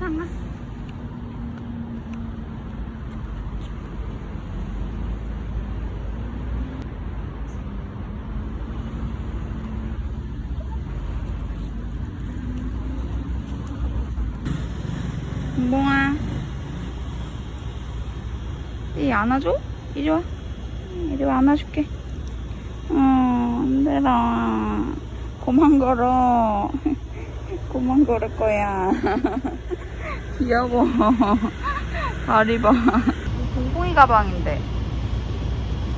상아. 몽아. 이 안아줘? 이리 와. 이리 와 안아줄게. 어, 안되라. 그만 걸어. 그만 걸을 거야. 귀여워. 다리 봐. 공공이 가방인데.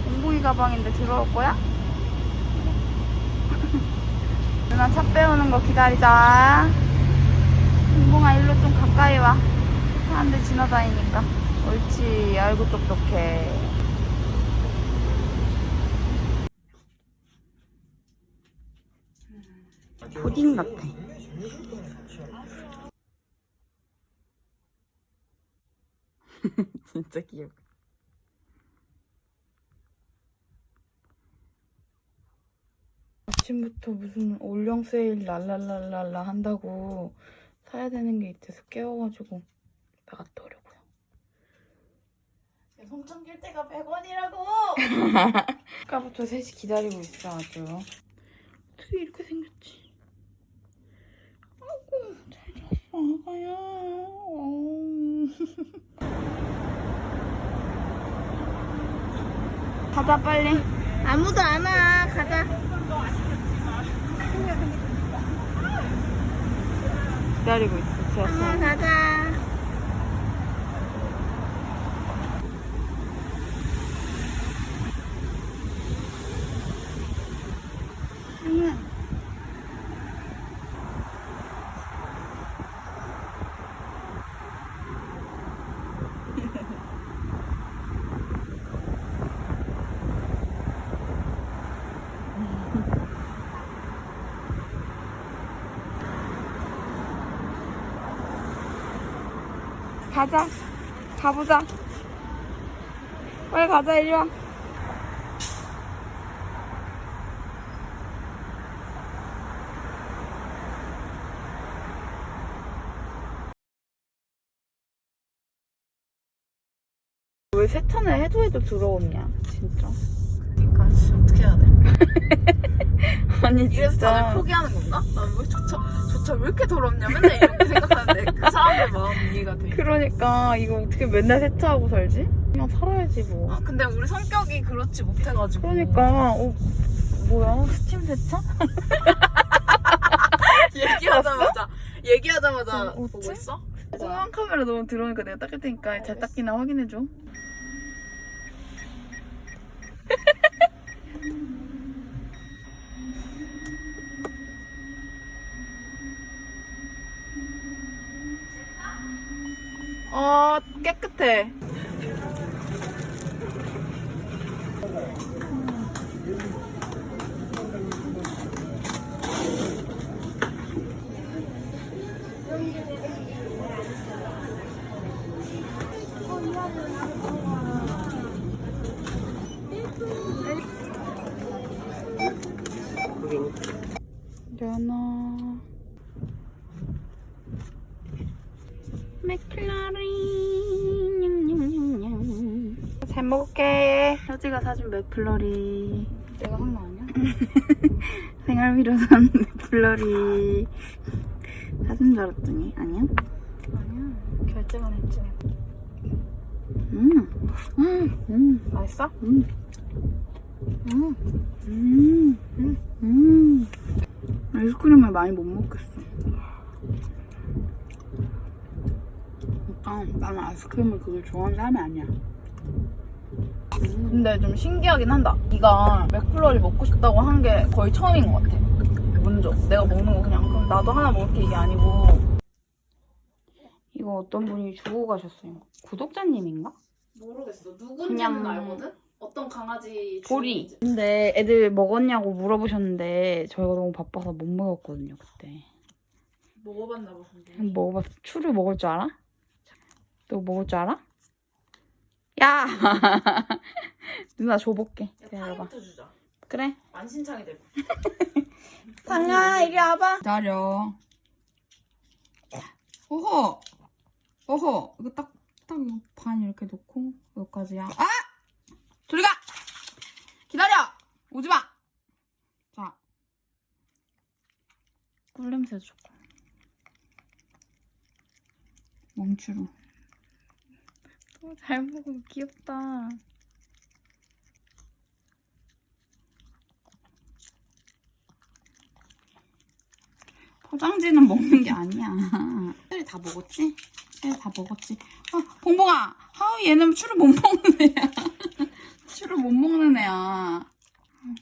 공공이 가방인데 들어올 거야? 누나 차 빼오는 거 기다리자. 공공아 일로 좀 가까이 와. 사람들 지나다니니까. 옳지. 아이고 똑똑해. 푸딩 같아. 진짜 귀여워. 아침부터 무슨 올영 세일 랄랄랄랄라 한다고 사야 되는 게 있대서 깨워가지고 나갔더라고요. 송천 낄 때가 100원이라고! 아까부터 셋이 기다리고 있어 아주. 어떻게 이렇게 생겼지? 아이고 잘 잤어 아가야. 어우. 가자 빨리. 아무도 안 와. 가자. 기다리고 있어 지하철. 가자. 가자. 가보자. 빨리 가자, 이리 와. 왜 세차는 해도 해도 들어오냐, 진짜. 그니까, 씨, 어떻게 해야 돼? 아니, 이래서 다들 진짜. 포기하는 건가? 난왜 조차, 조차 왜 이렇게 더럽냐? 맨날 이렇게 생각하는데 그 사람들 마음 이해가 돼. 그러니까, 이거 어떻게 맨날 세차하고 살지? 그냥 살아야지, 뭐. 아, 근데 우리 성격이 그렇지 못해가지고. 그러니까, 어, 뭐야, 스팀 세차? 얘기하자마자, 얘기하자마자 어, 보고 어째? 있어? 소형 카메라 너무 들어오니까 내가 닦을 테니까 잘 닦이나 확인해줘. 어, 깨끗해. 효지가 사준 맥플러리. 내가 한 거 아니야? 생활비로 산 맥플러리. 사준 줄 알았더니 아니야? 아니야. 결제만 했지. 음. 음. 음. 맛있어? 음. 음. 음. 음. 음. 아이스크림을 많이 못 먹겠어. 아, 나는 아이스크림을 그걸 좋아하는 사람이 아니야. 근데 좀 신기하긴 한다. 네가 맥플러리 먹고 싶다고 한 게 거의 처음인 것 같아. 먼저 내가 먹는 거 그냥 그럼 나도 하나 먹을게 이게 아니고 이거 어떤 분이 주고 가셨어요. 구독자님인가? 모르겠어. 그냥- 누군지는 알거든? 어떤 강아지 보리. 주인인지. 근데 애들 먹었냐고 물어보셨는데 저희가 너무 바빠서 못 먹었거든요 그때. 먹어봤나 봐. 근데. 먹어봤어. 추루 먹을 줄 알아? 너 먹을 줄 알아? 야! 누나 줘볼게. 야, 기다려봐. 주자. 그래. 만신창이 되고. 상아 이리 와봐. 기다려. 오호. 어허 이거 딱 딱 반 이렇게 놓고 여기까지야 아! 저리 가! 기다려! 오지 마! 자 꿀냄새 좋고 또 잘 먹어 귀엽다 포장지는 먹는 게 아니야 술다 먹었지? 술다 먹었지? 아 봉봉아 하우 얘는 술을 못 먹는 애야 술을 못 먹는 애야 아,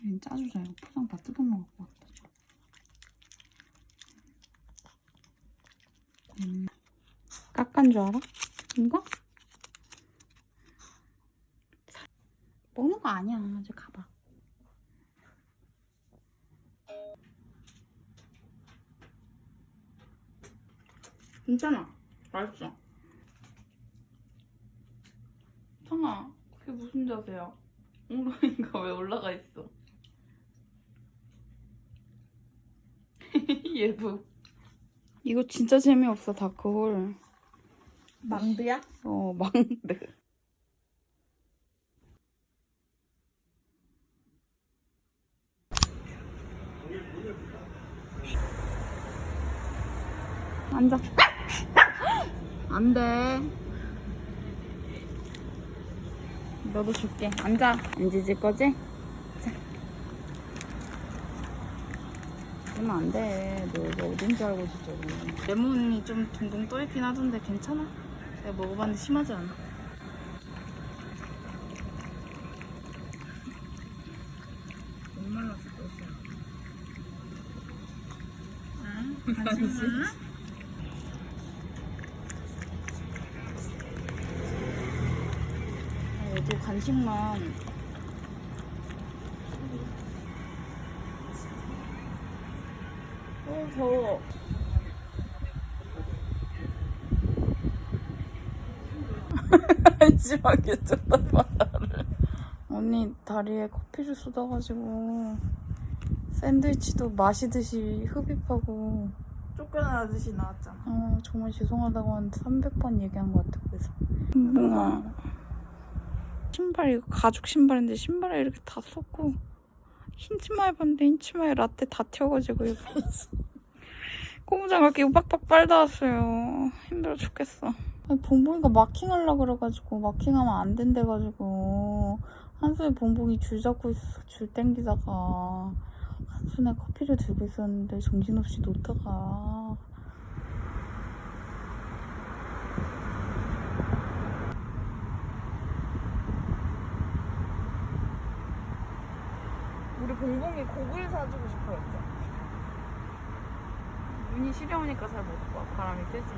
얘 짜주자 이거 포장 다 뜯어먹을 것 같아 음. 깎은 줄 알아? 이거? 먹는 거 아니야. 이제 가봐. 괜찮아. 맛있어. 청아 그게 무슨 자세야? 엉덩이가 왜 올라가 있어? 얘도 이거 진짜 재미없어 다크홀. 망드야? 어 망드 앉아. 안 돼. 너도 줄게. 앉아. 안 짖을 거지? 자. 그러면 안 돼. 너, 너 어딘 줄 알고 진짜 레몬이 좀 둥둥 떠 있긴 하던데 괜찮아? 내가 먹어봤는데 심하지 않아 간식만. 어 더워. 심하게 쳐다봐를 언니 다리에 커피를 쏟아가지고 샌드위치도 마시듯이 흡입하고. 쫓겨나듯이 나왔잖아. 어, 정말 죄송하다고 한 300번 얘기한 것 같아 그래서. 뭔가 신발 이거 가죽 신발인데 신발에 이렇게 다 썼고 흰 치마 입었는데 흰 치마에 라떼 다 튀어가지고 이거 고무장갑 끼고 빡빡 빨다 왔어요. 힘들어 죽겠어. 봉봉이가 마킹하려고 그래가지고 마킹하면 안 된대가지고 한 손에 봉봉이 줄 잡고 있어서 줄 땡기다가. 한 손에 커피를 들고 있었는데 정신없이 놓다가 봉봉이 곡을 사주고 싶어 했죠. 눈이 시려우니까 잘 못 봐. 바람이 세지.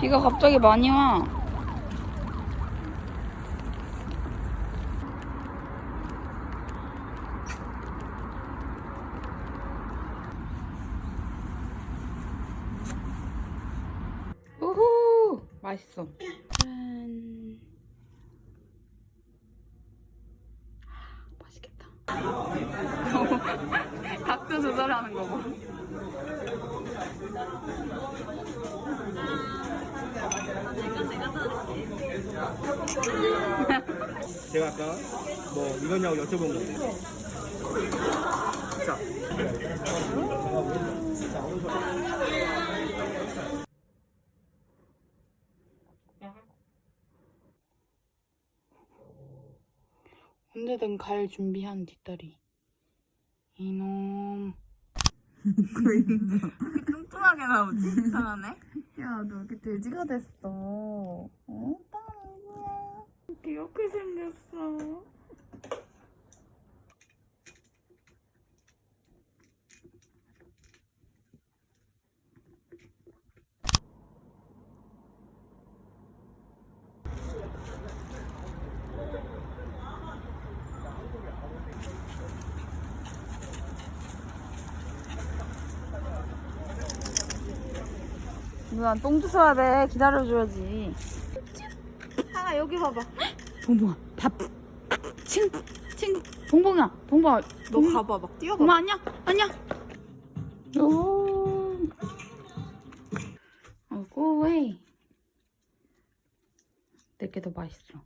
비가 갑자기 많이 와. 맛있어 짠 맛있겠다 각도 조절하는 거 봐. 제가 아까 뭐 이거냐고 여쭤본. 자, 언제든 갈 준비한 뒷다리 이놈 뚱뚱하게 나오지? 이상하네. 야, 너 이렇게 돼지가 됐어. 어? 딸이야. 귀엽게 생겼어. 누나 똥 주워야 돼. 기다려줘야지. 하나 여기 봐봐. 봉봉아 밥. 친, 친, 봉봉아 봉봉아. 너 가봐 막 뛰어봐. 봉봉아 안녕 안녕. 오. 어, 고웨이 내게 더 맛있어.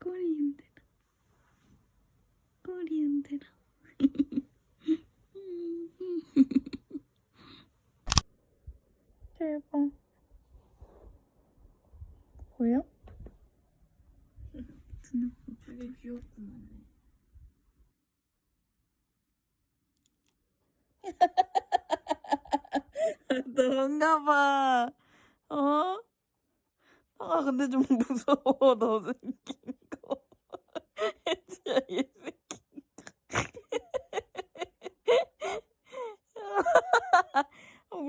꼬리 흔들 어 꼬리 흔들어 대박. 보여? 되게 귀엽구만. 너인가 봐. 어? 아, 근데 좀 무서워, 너 생긴 거. 진짜 얘생 긴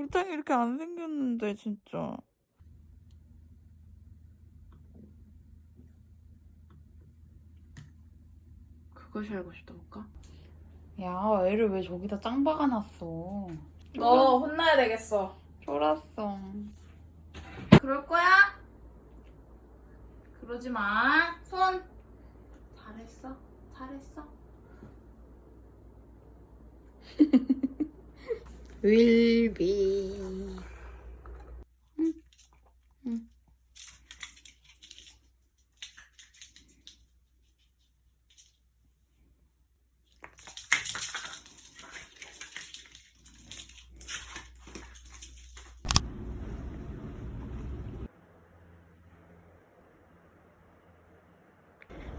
거. 아, 이렇게 안 생겼는데, 진짜. 그것이 알고 싶다 볼까? 야, 애를 왜 저기다 짱 박아놨어. 너 혼나야 되겠어. 쫄았어. 그럴 거야? 그러지 마. 손. 잘했어. 잘했어. 윌비.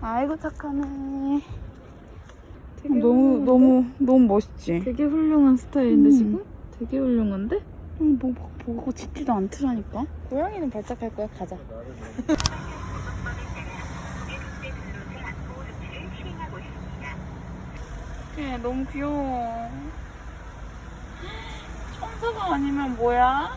아이고 착하네. 너무 너무 너무 멋있지. 되게 훌륭한 스타일인데 음. 지금? 되게 훌륭한데? 응, 뭐, 막 보고 짖지도 않더라니까. 고양이는 발작할 거야, 가자. 걔 너무 귀여워. 천사가 아니면 뭐야?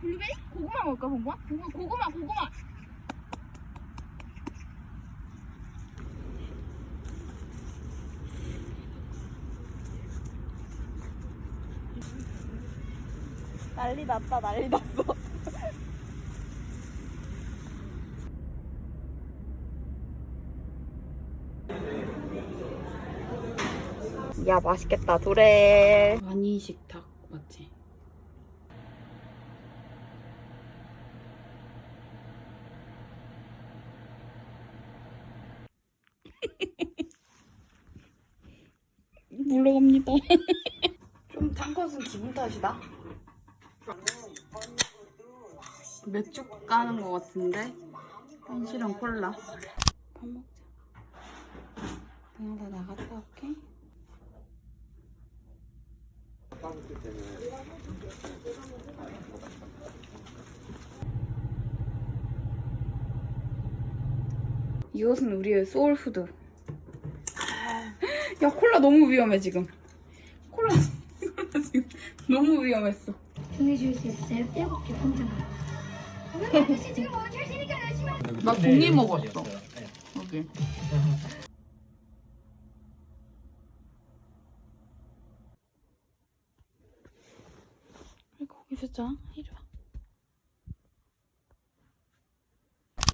블루베리? 고구마 먹을까, 고구마? 고구마. 난리 났다, 난리 났어. 야, 맛있겠다, 도래. 많이 식탁 맞지? 물러갑니다. 좀짠 것은 기분 탓이다. 맥주 까는 것 같은데 현실은 콜라. 밥 먹자. 그냥 다 나갔다 올게. 이것은 우리의 소울푸드. 야 콜라 너무 위험해 지금. 지금 너무 위험했어. 정해줄 수 있어요? 일곱 개 열심히 나 종이 먹었어. 여기. 왜 거기서 자? 이리 와.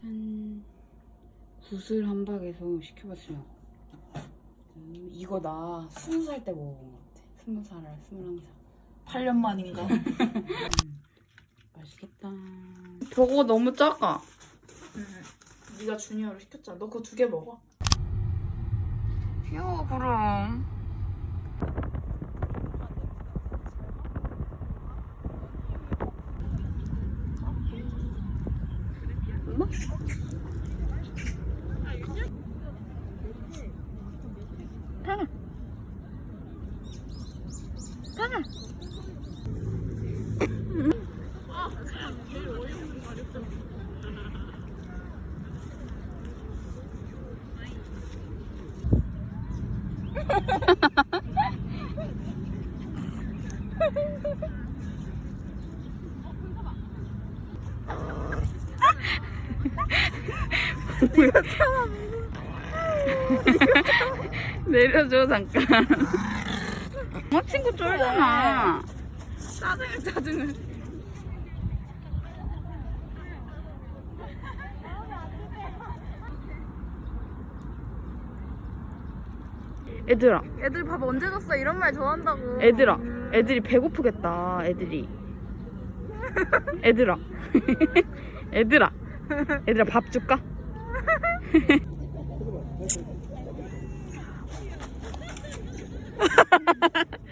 짠. 구슬 함박에서 시켜봤어요. 음, 이거 나 스무 살때것 같아. 스무 살, 스물한 살. 8년 만인가? 맛있겠다. 저거 너무 작아. 네가 주니어로 시켰잖아. 너 그거 두 개 먹어. 귀여워, 그럼. 내려줘 잠깐. 어 친구 쫄잖아. 짜증을 짜증을. 얘들아, 애들 밥 언제 줬어? 이런 말 좋아한다고. 애들아, 애들이 배고프겠다. 애들이. 애들아, 애들아, 애들아 밥 줄까? Ha ha ha ha!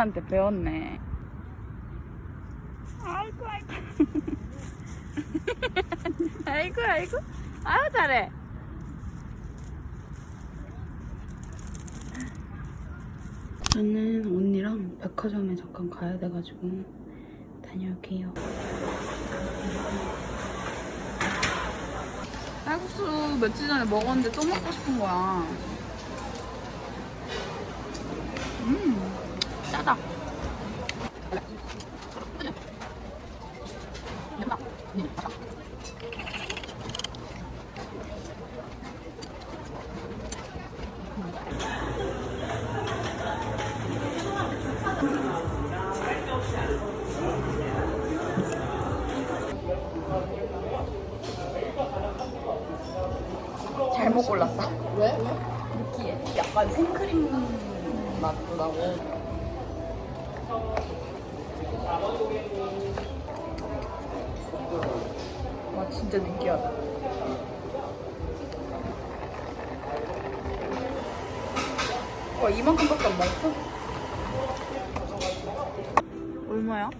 엉한테 배웠네. 아이고 아이고. 아이고 아이고. 아유 잘해. 저는 언니랑 백화점에 잠깐 가야 돼가지고 다녀올게요. 쌀국수 며칠 전에 먹었는데 또 먹고 싶은 거야. 음, 짜다. 와 이만큼밖에 안 먹었어? 얼마야?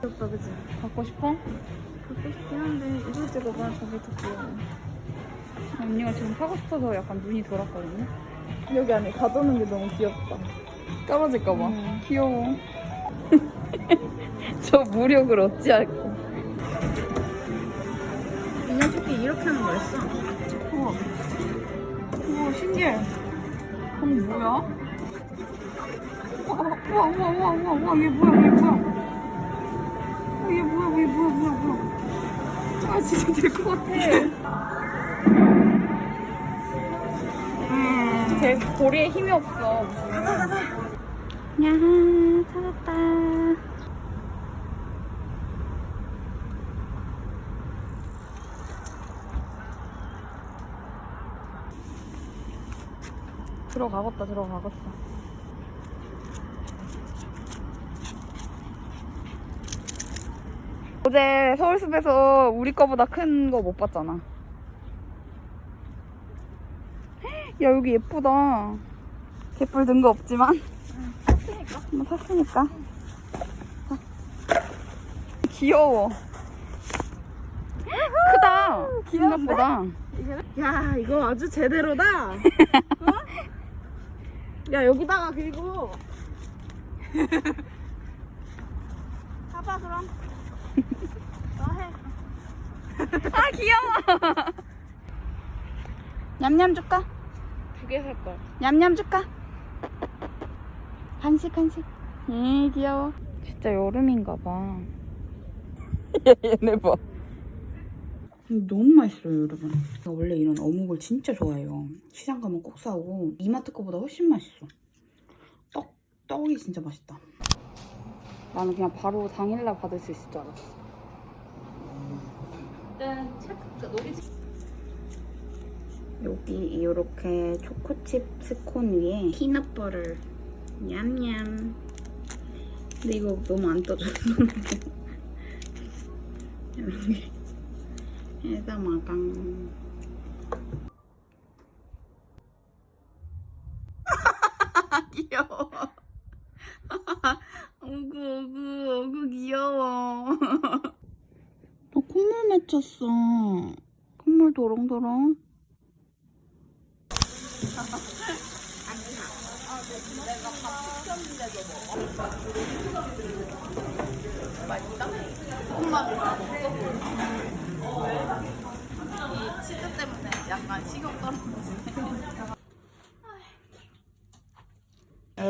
귀엽다, 그치? 갖고 싶어? 갖고 싶긴 한데 이걸 찍어봐 저게 더 귀여워. 언니가 지금 사고 싶어서 약간 눈이 돌았거든요. 여기 안에 가두는 게 너무 귀엽다. 떨어질까봐. 음. 귀여워. 저 무력을 어찌할까. 인형 토끼 이렇게 하는 거였어? 우와. 우와, 신기해. 그럼 뭐야? 우와, 우와, 우와, 우와, 우와, 우와, 얘 뭐야, 얘 뭐야. 어, 얘 뭐야, 얘 뭐야, 뭐야, 뭐야. 아, 진짜 될 것 같아. 음, 제 고리에 힘이 없어. 가자, 가자. 야, 찾았다. 들어가겠다, 들어가겠다. 어제 서울숲에서 우리 거보다 큰 거 못 봤잖아. 야, 여기 예쁘다. 개뿔 든 거 없지만. 샀으니까. 뭐 샀으니까. 귀여워. 크다. 생각보다. 야, 이거 아주 제대로다. 어? 야, 여기다가 그리고. 사봐, 그럼. 너 해. 아 귀여워. 냠냠 줄까? 두 개살 거야. 냠냠 줄까? 간식 간식. 예 귀여워. 진짜 여름인가 봐. 얘네 봐. 너무 맛있어요 여러분. 원래 이런 어묵을 진짜 좋아해요. 시장 가면 꼭 사오고 이마트 거보다 훨씬 맛있어. 떡 떡이 진짜 맛있다. 나는 그냥 바로 당일날 받을 수 있을 줄 알았어. 여기 이렇게 초코칩 스콘 위에 피넛버를 냠냠 근데 이거 너무 안 떠져 이 마당. 귀여워. 오구 오구 오구 귀여워. 너 콧물 맺혔어. 콧물 도롱도롱.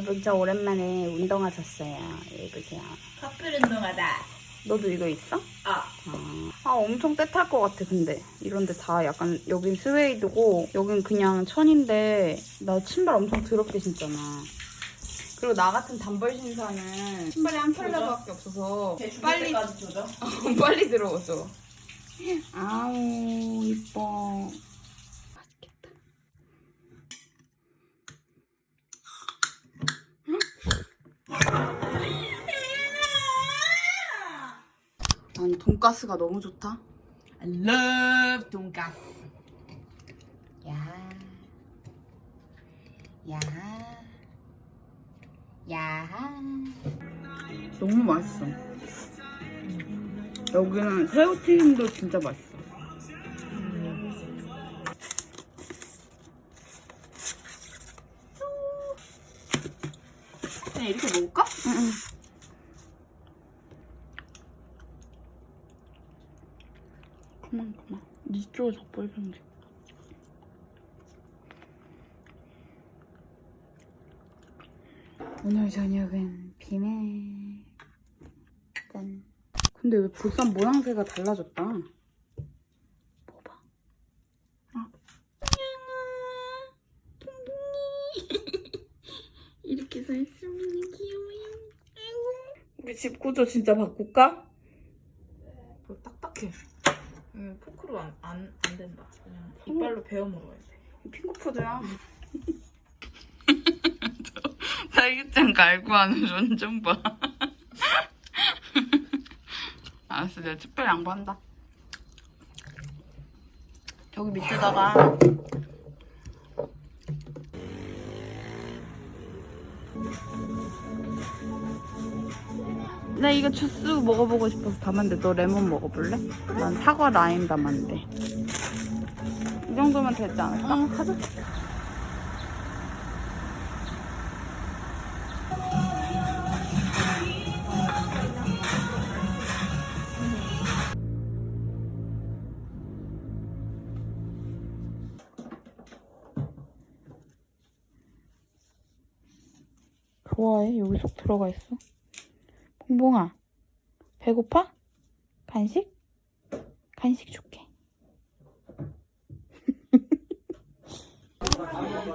진짜 오랜만에 운동하셨어요. 여기 보세요. 커플 운동하다. 너도 이거 있어? 아. 아 엄청 떼탈 것 같아 근데 이런데 다 약간 여긴 스웨이드고 여긴 그냥 천인데 나 신발 엄청 더럽게 신잖아. 그리고 나 같은 단벌 신사는 신발이 한 켤레밖에 없어서 빨리. 빨리 들어오죠. 아우 이뻐. 난 돈가스가 너무 좋다. I love 돈가스. 야. 야. 야. 너무 맛있어. 여기는 새우튀김도 진짜 맛있어. 그냥 이렇게 먹을까? 응. 그만 그만. 니쪽으로 덮어주면 돼. 오늘 저녁은 비매. 짠. 근데 왜 보쌈 모양새가 달라졌다? 먹어봐. 아. 안녕아. 둥둥이. 이렇게 서 있으면 귀여워요. 아이고. 우리 집 구조 진짜 바꿀까? 그거 딱딱해. 응, 포크로 안, 안, 안 된다. 그냥 이빨로 베어 먹어야 돼. 핑크푸드야. 딸기잼 갈고 하는 존좀 봐. 알았어, 내가 특별히 양보한다. 저기 밑에다가 나 이거 주스 먹어보고 싶어서 담았는데 너 레몬 먹어볼래? 난 사과 라임 담았는데 이 정도면 되지 않을까? 응, 가자. 좋아해? 여기 속 들어가 있어. 봉봉아, 배고파? 간식? 간식 줄게.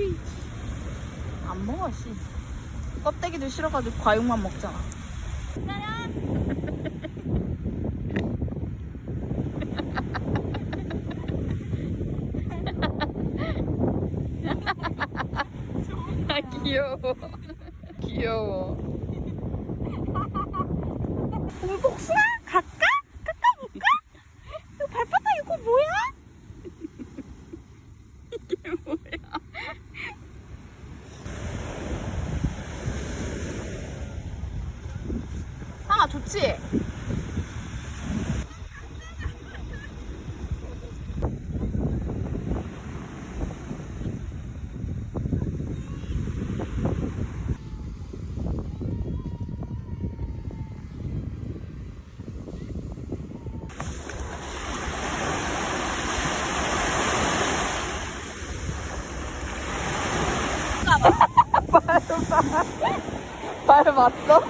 씨. 안 먹어, 씨. 껍데기도 싫어가지고 과육만 먹잖아. 아, 귀여워. 귀여워. 울복수야? 갈까? 깎아볼까? 이거 발바닥 이거 뭐야? 이게 뭐야? 상아 좋지? 발 맞어?